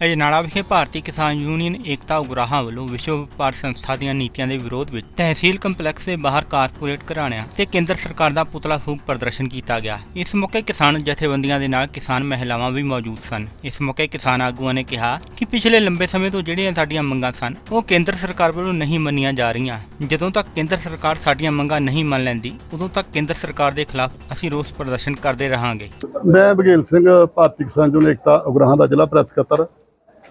ਅਜਨਾਲਾ ਵਿਖੇ ਭਾਰਤੀ ਕਿਸਾਨ ਯੂਨੀਅਨ ਏਕਤਾ ਉਗਰਾਹਾਂ ਵੱਲੋਂ ਵਿਸ਼ਵ ਵਪਾਰ ਸੰਸਥਾ ਦੀਆਂ ਨੀਤੀਆਂ ਦੇ ਵਿਰੋਧ ਵਿੱਚ ਤਹਿਸੀਲ ਕੰਪਲੈਕਸ ਦੇ ਬਾਹਰ ਕਾਰਪੋਰੇਟ ਘਰਾਣਿਆਂ ਤੇ ਕੇਂਦਰ ਸਰਕਾਰ ਦਾ ਪੁਤਲਾ ਫੂਕ ਪ੍ਰਦਰਸ਼ਨ ਕੀਤਾ ਗਿਆ। ਇਸ ਮੌਕੇ ਕਿਸਾਨ ਜਥੇਬੰਦੀਆਂ ਦੇ ਨਾਲ ਕਿਸਾਨ ਮਹਿਲਾਵਾਂ ਵੀ ਮੌਜੂਦ ਸਨ। ਇਸ ਮੌਕੇ ਕਿਸਾਨ ਆਗੂਆਂ ਨੇ ਕਿਹਾ ਕਿ ਪਿਛਲੇ ਲੰਬੇ ਸਮੇਂ ਤੋਂ ਜਿਹੜੀਆਂ ਸਾਡੀਆਂ ਮੰਗਾਂ ਸਨ, ਉਹ ਕੇਂਦਰ ਸਰਕਾਰ ਵੱਲੋਂ ਨਹੀਂ ਮੰਨੀਆਂ ਜਾ ਰਹੀਆਂ। ਜਦੋਂ ਤੱਕ ਕੇਂਦਰ ਸਰਕਾਰ ਸਾਡੀਆਂ ਮੰਗਾਂ ਨਹੀਂ ਮੰਨ ਲੈਂਦੀ, ਉਦੋਂ ਤੱਕ ਕੇਂਦਰ ਸਰਕਾਰ ਦੇ ਖਿਲਾਫ ਅਸੀਂ ਰੋਸ ਪ੍ਰਦਰਸ਼ਨ ਕਰਦੇ ਰਹਾਂਗੇ। ਮੈਂ ਬਘੇਲ ਸਿੰਘ, ਭਾਰਤੀ ਕਿਸਾਨ ਯੂਨੀਅਨ ਏਕਤਾ ਉਗਰਾਹਾਂ ਦਾ ਜ਼ਿਲ੍ਹਾ ਪ੍ਰੈਸ ਸਕੱਤਰ।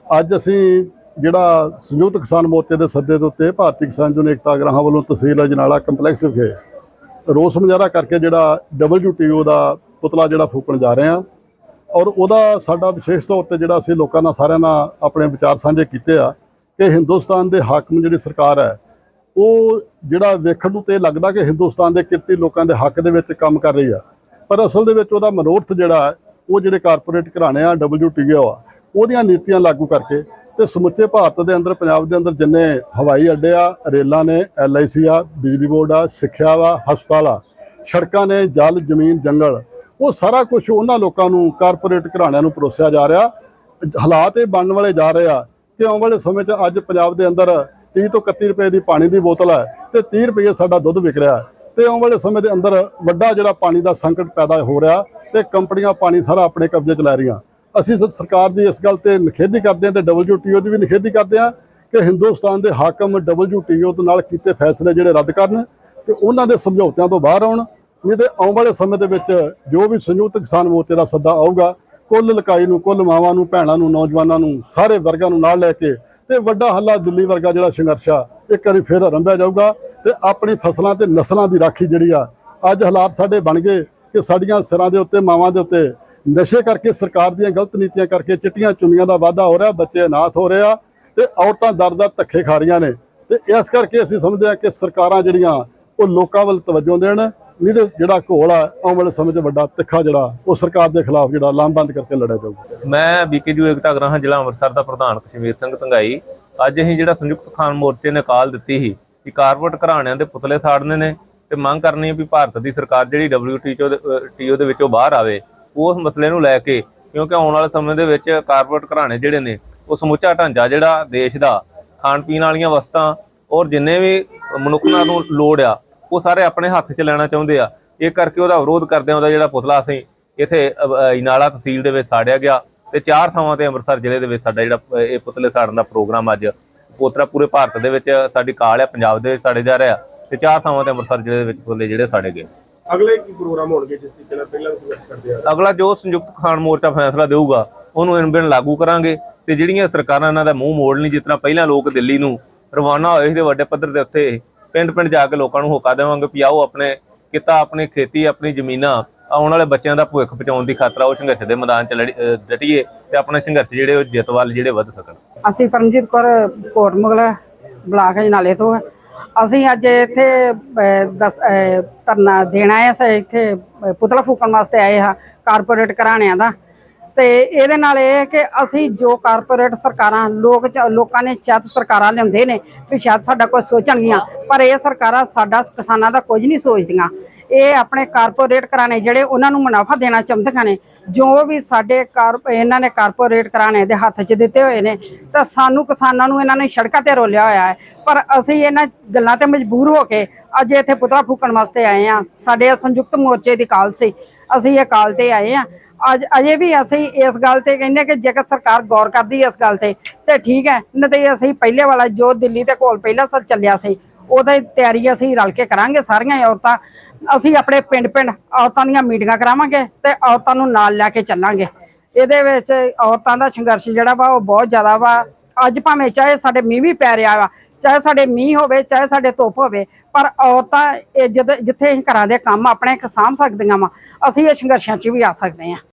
ਅੱਜ ਅਸੀਂ ਜਿਹੜਾ ਸੰਯੁਕਤ ਕਿਸਾਨ ਮੋਰਚੇ ਦੇ ਸੱਦੇ ਦੇ ਉੱਤੇ ਭਾਰਤੀ ਕਿਸਾਨ ਯੂਨੀਅਨ ਏਕਤਾ ਉਗਰਾਹਾਂ ਵੱਲੋਂ ਤਹਿਸੀਲ ਅਜਨਾਲਾ ਕੰਪਲੈਕਸ ਵਿਖੇ ਰੋਸ ਮੁਜ਼ਾਹਰਾ ਕਰਕੇ ਜਿਹੜਾ WTO ਦਾ ਪੁਤਲਾ ਜਿਹੜਾ ਫੂਕਣ ਜਾ ਰਹੇ ਹਾਂ ਔਰ ਉਹਦਾ ਸਾਡਾ ਵਿਸ਼ੇਸ਼ ਤੌਰ ਤੇ ਜਿਹੜਾ ਅਸੀਂ ਲੋਕਾਂ ਨਾਲ ਸਾਰਿਆਂ ਨਾਲ ਆਪਣੇ ਵਿਚਾਰ ਸਾਂਝੇ ਕੀਤੇ ਆ ਕਿ ਹਿੰਦੁਸਤਾਨ ਦੇ ਹਾਕਮ ਜਿਹੜੀ ਸਰਕਾਰ ਹੈ, ਉਹ ਜਿਹੜਾ ਵੇਖਣ ਨੂੰ ਤੇ ਇਹ ਲੱਗਦਾ ਕਿ ਹਿੰਦੁਸਤਾਨ ਦੇ ਕਿਰਤੀ ਲੋਕਾਂ ਦੇ ਹੱਕ ਦੇ ਵਿੱਚ ਕੰਮ ਕਰ ਰਹੀ ਆ, ਪਰ ਅਸਲ ਦੇ ਵਿੱਚ ਉਹਦਾ ਮਨੋਰਥ ਜਿਹੜਾ ਉਹ ਜਿਹੜੇ ਕਾਰਪੋਰੇਟ ਘਰਾਣੇ ਆ WTO ਆ ਉਹਦੀਆਂ ਨੀਤੀਆਂ ਲਾਗੂ ਕਰਕੇ ਤੇ ਸਮੁੱਚੇ ਭਾਰਤ ਦੇ ਅੰਦਰ, ਪੰਜਾਬ ਦੇ ਅੰਦਰ ਜਿੰਨੇ ਹਵਾਈ ਅੱਡੇ ਆ, ਰੇਲਾਂ ਨੇ LIC ਆ, ਬਿਜਲੀ ਬੋਰਡ ਆ, ਸਿੱਖਿਆ ਵਾ, ਹਸਪਤਾਲ ਆ, ਸੜਕਾਂ ਨੇ, ਜਲ, ਜ਼ਮੀਨ, ਜੰਗਲ, ਉਹ ਸਾਰਾ ਕੁਝ ਉਹਨਾਂ ਲੋਕਾਂ ਨੂੰ, ਕਾਰਪੋਰੇਟ ਘਰਾਣਿਆਂ ਨੂੰ ਪਰੋਸਿਆ ਜਾ ਰਿਹਾ। ਹਾਲਾਤ ਇਹ ਬਣਨ ਵਾਲੇ ਜਾ ਰਹੇ ਆ ਕਿ ਆਉਣ ਵਾਲੇ ਸਮੇਂ 'ਚ ਅੱਜ ਪੰਜਾਬ ਦੇ ਅੰਦਰ 30 ਤੋਂ 31 ਰੁਪਏ ਦੀ ਪਾਣੀ ਦੀ ਬੋਤਲ ਹੈ ਤੇ 30 ਰੁਪਏ ਸਾਡਾ ਦੁੱਧ ਵਿਕ ਰਿਹਾ। ਹੈ ਤੇ ਆਉਣ ਵਾਲੇ ਸਮੇਂ ਦੇ ਅੰਦਰ ਵੱਡਾ ਜਿਹੜਾ ਪਾਣੀ ਦਾ ਸੰਕਟ ਪੈਦਾ ਹੋ ਰਿਹਾ ਤੇ ਕੰਪਨੀਆਂ ਪਾਣੀ ਸਾਰਾ ਆਪਣੇ ਕਬਜ਼ੇ 'ਚ ਲੈ ਰਹੀਆਂ। ਅਸੀਂ ਸ- ਸਰਕਾਰ ਦੀ ਇਸ ਗੱਲ ਤੇ ਨਿਖੇਧੀ ਕਰਦੇ ਹਾਂ ਤੇ WTO ਦੀ ਵੀ ਨਿਖੇਧੀ ਕਰਦੇ ਹਾਂ ਕਿ ਹਿੰਦੁਸਤਾਨ ਦੇ ਹਾਕਮ WTO ਦੇ ਨਾਲ ਕੀਤੇ ਫੈਸਲੇ ਜਿਹੜੇ ਰੱਦ ਕਰਨ ਤੇ ਉਹਨਾਂ ਦੇ ਸਮਝੌਤਿਆਂ ਤੋਂ ਬਾਹਰ ਆਉਣ, ਨਹੀਂ ਤੇ ਆਉਣ ਵਾਲੇ ਸਮੇਂ ਦੇ ਵਿੱਚ ਜੋ ਵੀ ਸੰਯੁਕਤ ਕਿਸਾਨ ਮੋਰਚੇ ਦਾ ਸੱਦਾ ਆਊਗਾ, ਕੁੱਲ ਲਕਾਈ ਨੂੰ, ਕੁੱਲ ਮਾਵਾਂ ਨੂੰ, ਭੈਣਾਂ ਨੂੰ, ਨੌਜਵਾਨਾਂ ਨੂੰ, ਸਾਰੇ ਵਰਗਾਂ ਨੂੰ ਨਾਲ ਲੈ ਕੇ ਤੇ ਵੱਡਾ ਹੱਲਾ ਦਿੱਲੀ ਵਰਗਾ ਜਿਹੜਾ ਸੰਘਰਸ਼ ਆ, ਇੱਕ ਵਾਰੀ ਫਿਰ ਆਰੰਭਿਆ ਜਾਊਗਾ ਤੇ ਆਪਣੀ ਫਸਲਾਂ ਤੇ ਨਸਲਾਂ ਦੀ ਰਾਖੀ ਜਿਹੜੀ ਆ, ਅੱਜ ਹਾਲਾਤ ਸਾਡੇ ਬਣ ਗਏ ਕਿ ਸਾਡੀਆਂ ਸਿਰਾਂ ਦੇ ਉੱਤੇ, ਮਾਵਾਂ ਦੇ ਉੱਤੇ ਨਸ਼ੇ ਕਰਕੇ ਸਰਕਾਰ ਦੀਆਂ ਗਲਤ ਨੀਤੀਆਂ ਕਰਕੇ ਚਿੱਟੀਆਂ ਚੁੰਨੀਆਂ ਦਾ ਵਾਧਾ ਹੋ ਰਿਹਾ ਬੱਚੇ ਅਨਾਥ ਹੋ ਰਹੇ ਆ ਤੇ ਔਰਤਾਂ ਦਰ-ਦਰ ਧੱਕੇ ਖਾ ਰਹੀਆਂ ਨੇ। ਤੇ ਇਸ ਕਰਕੇ ਅਸੀਂ ਸਮਝਦੇ ਹਾਂ ਕਿ ਸਰਕਾਰਾਂ ਜਿਹੜੀਆਂ ਉਹ ਲੋਕਾਂ ਵੱਲ ਤਵੱਜੋ ਦੇਣ ਨਹੀਂ ਤੇ ਜਿਹੜਾ ਘੋਲ ਆ ਆਉਣ ਵਾਲੇ ਸਮੇਂ 'ਚ ਵੱਡਾ ਤਿੱਖਾ ਜਿਹੜਾ ਉਹ ਸਰਕਾਰ ਦੇ ਖਿਲਾਫ ਜਿਹੜਾ ਲਾਮਬੰਦ ਕਰਕੇ ਲੜਿਆ ਜਾਊਗਾ। ਮੈਂ ਬੀਕੇਯੂ ਏਕਤਾ ਗ੍ਰਾਹਾਂ ਜ਼ਿਲ੍ਹਾ ਅੰਮ੍ਰਿਤਸਰ ਦਾ ਪ੍ਰਧਾਨ ਕਸ਼ਮੀਰ ਸਿੰਘ ਟੰਗਾਈ ਅੱਜ ਅਸੀਂ ਜਿਹੜਾ ਸੰਯੁਕਤ ਖਾਨ ਮੋਰਚੇ ਨੇ ਕਾਲ ਦਿੱਤੀ ਸੀ ਕਿ ਕਾਰਪੋਰੇਟ ਘਰਾਣਿਆਂ ਦੇ ਪੁਤਲੇ ਸਾੜਨੇ ਨੇ ਤੇ ਮੰਗ ਕਰਨੀ ਹੈ ਵੀ ਭਾਰਤ ਦੀ ਸਰਕਾਰ ਜਿਹੜੀ WTO ਦੇ ਅਹ, TO ਦੇ ਵਿੱਚੋਂ ਬਾਹਰ ਆਵੇ। ਉਸ ਮਸਲੇ ਨੂੰ ਲੈ ਕੇ ਕਿਉਂਕਿ ਆਉਣ ਵਾਲੇ ਸਮੇਂ ਦੇ ਵਿੱਚ ਕਾਰਪੋਰੇਟ ਘਰਾਣੇ ਜਿਹੜੇ ਨੇ ਉਹ ਸਮੁੱਚਾ ਢਾਂਚਾ ਜਿਹੜਾ ਦੇਸ਼ ਦਾ ਖਾਣ ਪੀਣ ਵਾਲੀਆਂ ਵਸਤਾਂ ਔਰ ਜਿੰਨੇ ਵੀ ਮਨੁੱਖਾਂ ਨੂੰ ਲੋੜ ਆ ਉਹ ਸਾਰੇ ਆਪਣੇ ਹੱਥ 'ਚ ਲੈਣਾ ਚਾਹੁੰਦੇ ਆ। ਇਹ ਕਰਕੇ ਉਹਦਾ ਵਿਰੋਧ ਕਰਦੇ ਉਹਦਾ ਜਿਹੜਾ ਪੁਤਲਾ ਅਸੀਂ ਇੱਥੇ ਅਹ, ਇਨਾਲਾ ਤਹਿਸੀਲ ਦੇ ਵਿੱਚ ਸਾੜਿਆ ਗਿਆ ਤੇ ਚਾਰ ਥਾਵਾਂ ਤੇ ਅੰਮ੍ਰਿਤਸਰ ਜ਼ਿਲ੍ਹੇ ਦੇ ਵਿੱਚ ਸਾਡਾ ਜਿਹੜਾ ਇਹ ਪੁਤਲੇ ਸਾੜਨ ਦਾ ਪ੍ਰੋਗਰਾਮ ਅੱਜ ਪੋਤਰਾ ਪੂਰੇ ਭਾਰਤ ਦੇ ਵਿੱਚ ਸਾਡੀ ਕਾਲ ਹੈ ਪੰਜਾਬ ਦੇ ਵਿੱਚ ਸਾੜੇ ਜਾ ਰਿਹਾ ਤੇ ਚਾਰ ਥਾਵਾਂ ਤੇ ਅੰਮ੍ਰਿਤਸਰ ਜ਼ਿਲ੍ਹੇ ਦੇ ਵਿੱਚ ਪੁਤਲੇ ਜਿਹੜੇ ਸਾੜੇ ਗਏ। ਅਗਲੇ ਕੀ ਪ੍ਰੋਗਰਾਮ ਹੋਣਗੇ ਜਿਸ ਤਰੀਕੇ ਨਾਲ ਪਹਿਲਾਂ ਸੰਘਰਸ਼ ਕਰਦੇ ਆ ਅਗਲਾ ਜੋ ਸੰਯੁਕਤ ਕਿਸਾਨ ਮੋਰਚਾ ਫੈਸਲਾ ਦੇਊਗਾ ਉਹਨੂੰ ਇਨ ਬਿਨ ਲਾਗੂ ਕਰਾਂਗੇ ਤੇ ਜਿਹੜੀਆਂ ਸਰਕਾਰਾਂ ਇਹਨਾਂ ਦਾ ਮੂੰਹ ਮੋੜ ਨਹੀਂ ਜਿਸ ਤਰ੍ਹਾਂ ਪਹਿਲਾਂ ਲੋਕ ਦਿੱਲੀ ਨੂੰ ਰਵਾਨਾ ਹੋਏ ਸੀ ਤੇ ਵੱਡੇ ਪੱਧਰ ਦੇ ਉੱਤੇ ਪਿੰਡ ਪਿੰਡ ਜਾ ਕੇ ਲੋਕਾਂ ਨੂੰ ਹੋਕਾ ਦੇਵਾਂਗੇ ਵੀ ਆਓ ਆਪਣੇ ਕਿੱਤਾ ਆਪਣੀ ਖੇਤੀ ਆਪਣੀ ਜ਼ਮੀਨਾਂ ਆਉਣ ਵਾਲੇ ਬੱਚਿਆਂ ਦਾ ਭਵਿੱਖ ਬਚਾਉਣ ਦੀ ਖਾਤਰ ਉਹ ਸੰਘਰਸ਼ ਦੇ ਮੈਦਾਨ 'ਚ ਡਟੀਏ ਤੇ ਆਪਣੇ ਸੰਘਰਸ਼ ਜਿਹੜੇ ਉਹ ਜਿੱਤ ਵੱਲ ਜਿਹੜੇ ਵੱਧ ਸਕਣ ਅਸੀਂ ਪਰਮਜੀਤ ਕੌਰ ਕੋਟ ਮੁਗਲ ਬਲਾਕ ਜਨਾਲੇ ਤੋਂ ਹਾਂ। ਅਸੀਂ ਅੱਜ ਇੱਥੇ ਧਰਨਾ ਦੇਣਾ ਆਏ ਅਸੀਂ ਇੱਥੇ ਪੁਤਲਾ ਫੂਕਣ ਵਾਸਤੇ ਆਏ ਹਾਂ ਕਾਰਪੋਰੇਟ ਘਰਾਣਿਆਂ ਦਾ। ਤੇ ਇਹਦੇ ਨਾਲ ਇਹ ਹੈ ਕਿ ਅਸੀਂ ਜੋ ਕਾਰਪੋਰੇਟ ਸਰਕਾਰਾਂ, ਲੋਕ ਲੋਕਾਂ ਨੇ ਚਤ ਸਰਕਾਰਾਂ ਲਿਆਉਂਦੇ ਨੇ ਵੀ ਸ਼ਾਇਦ ਸਾਡਾ ਕੁਝ ਸੋਚਣਗੀਆਂ, ਪਰ ਇਹ ਸਰਕਾਰਾਂ ਸਾਡਾ ਕਿਸਾਨਾਂ ਦਾ ਕੁਝ ਨਹੀਂ ਸੋਚਦੀਆਂ। ਇਹ ਆਪਣੇ ਕਾਰਪੋਰੇਟ ਘਰਾਣੇ ਜਿਹੜੇ ਉਹਨਾਂ ਨੂੰ ਮੁਨਾਫਾ ਦੇਣਾ ਚਾਹੁੰਦੀਆਂ ਨੇ, ਜੋ ਵੀ ਸਾਡੇ ਕਾਰ, ਇਹਨਾਂ ਨੇ ਕਾਰਪੋਰੇਟ ਘਰਾਣੇ ਦੇ ਹੱਥ 'ਚ ਦਿੱਤੇ ਹੋਏ ਨੇ, ਤਾਂ ਸਾਨੂੰ ਕਿਸਾਨਾਂ ਨੂੰ ਇਹਨਾਂ ਨੇ ਸੜਕਾਂ ਤੇ ਰੋਲਿਆ ਹੋਇਆ ਹੈ। ਪਰ ਅਸੀਂ ਇਹਨਾਂ ਗੱਲਾਂ ਤੇ ਮਜਬੂਰ ਹੋ ਕੇ ਅੱਜ ਇੱਥੇ ਪੁਤਲਾ ਫੂਕਣ ਵਾਸਤੇ ਆਏ ਆ ਸਾਡੇ ਸੰਯੁਕਤ ਮੋਰਚੇ ਦੀ ਕਾਲ ਸੀ, ਅਸੀਂ ਇਹ ਕਾਲ ਤੇ ਆਏ ਆ ਅੱਜ ਅਜੇ ਵੀ ਅਸੀਂ ਇਸ ਗੱਲ ਤੇ ਕਹਿੰਦੇ ਕਿ ਜੇਕਰ ਸਰਕਾਰ ਗੌਰ ਕਰਦੀ ਹੈ ਇਸ ਗੱਲ ਤੇ ਤੇ ਠੀਕ ਹੈ। ਨਹੀਂ ਤੇ ਅਸੀਂ ਪਹਿਲੇ ਵਾਲਾ ਜੋ ਦਿੱਲੀ ਤੇ ਕੋਲ ਪਹਿਲਾ ਸਰ ਚੱਲਿਆ ਸੀ ਉਹਦੀ ਤਿਆਰੀ ਅਸੀਂ ਰਲ ਕੇ ਕਰਾਂਗੇ ਸਾਰੀਆਂ ਔਰਤਾਂ। ਅਸੀਂ ਆਪਣੇ ਪਿੰਡ ਪਿੰਡ ਔਰਤਾਂ ਦੀਆਂ ਮੀਟਿੰਗਾਂ ਕਰਾਵਾਂਗੇ ਤੇ ਔਰਤਾਂ ਨੂੰ ਨਾਲ ਲੈ ਕੇ ਚੱਲਾਂਗੇ। ਇਹਦੇ ਵਿੱਚ ਔਰਤਾਂ ਦਾ ਸੰਘਰਸ਼ ਜਿਹੜਾ ਵਾ ਉਹ ਬਹੁਤ ਜ਼ਿਆਦਾ ਵਾ। ਅੱਜ ਭਾਵੇਂ ਚਾਹੇ ਸਾਡੇ ਮੀਂਹ ਵੀ ਪੈ ਰਿਹਾ ਵਾ, ਚਾਹੇ ਸਾਡੇ ਮੀਂਹ ਹੋਵੇ, ਚਾਹੇ ਸਾਡੇ ਧੁੱਪ ਹੋਵੇ, ਪਰ ਔਰਤਾਂ ਇਹ ਜਦ, ਜਿੱਥੇ ਅਸੀਂ ਘਰਾਂ ਦੇ ਕੰਮ ਆਪਣੇ ਸਾਂਭ ਸਕਦੀਆਂ ਵਾ, ਅਸੀਂ ਇਹ ਸੰਘਰਸ਼ਾਂ 'ਚ ਵੀ ਆ ਸਕਦੇ ਹਾਂ।